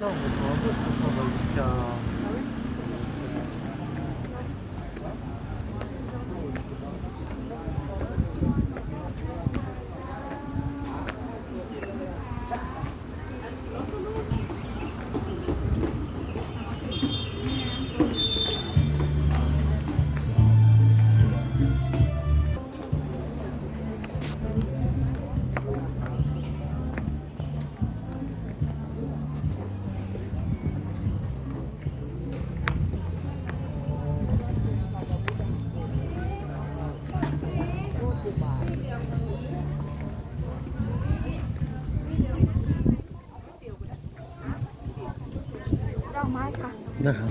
Ne oldu? Ne oldu? Ne oldu? Ne oldu? ไม้ค่ะนะครับ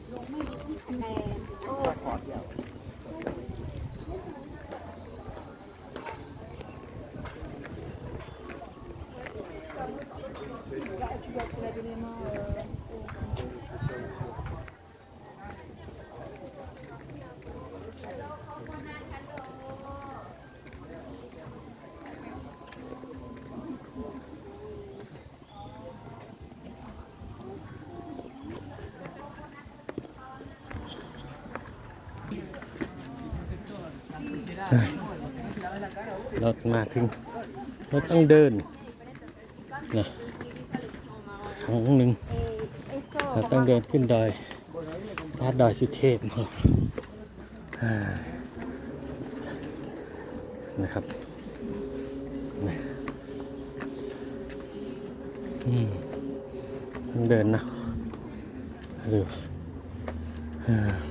รถมาถึงรถต้องเดินนะครั้งหนึ่งเราต้องเดินขึ้นดอยลาดดอยสุเทพนะครับนะต้องเดินนะหรืออ่า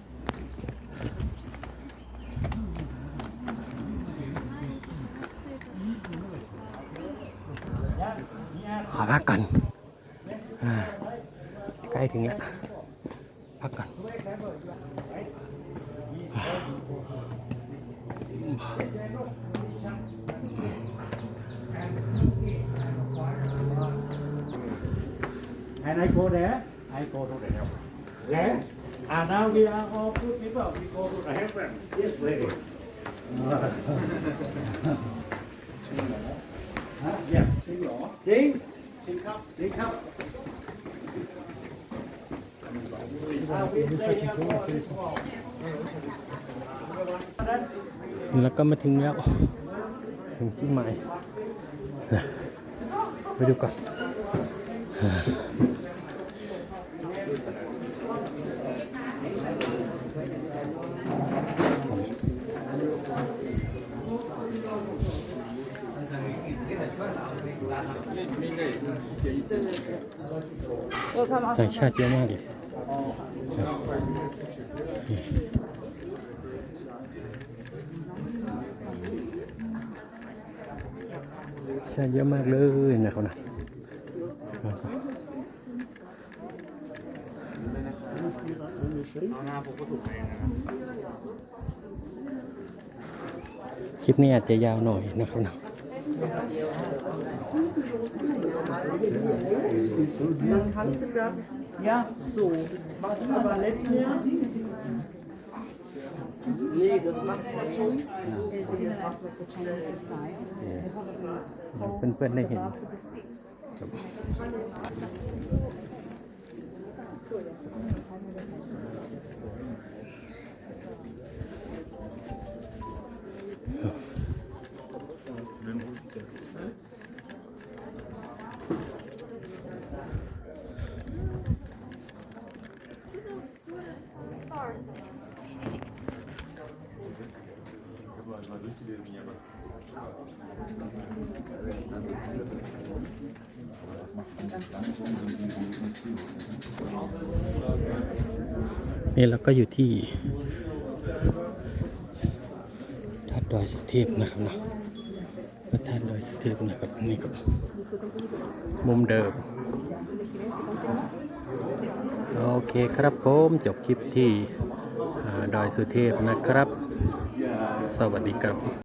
ขอพักก่อนอ่าใกล้ถึงแล้ว พักก่อน And I go there, I go to the help. Then, and now we are all good people, we go to the heaven. Yes, lady. Huh? Yes. จริงเหรอจริงจริงครับจริงครับ แล้วก็มาถึงแล้ว ถึงที่หมายไปดูก่อน ต่างชาติเยอะมากเลยชาติเยอะมากเลยนะครับนะคลิปนี้อาจจะยาวหน่อยนะครับนะ Dann kannst du das ja so. Das macht es aber nicht mehr. Nee, das macht es ja schon. is similar with the Chinese style. เพื่อนๆได้เห็น นี่เราก็อยู่ที่ทัดดอยสุเทพนะครับเนาะ ประธานดอยสุเทพนะครับนี่ครับมุมเดิม โอเคครับผมจบคลิปที่ดอยสุเทพนะครับ สวัสดีครับ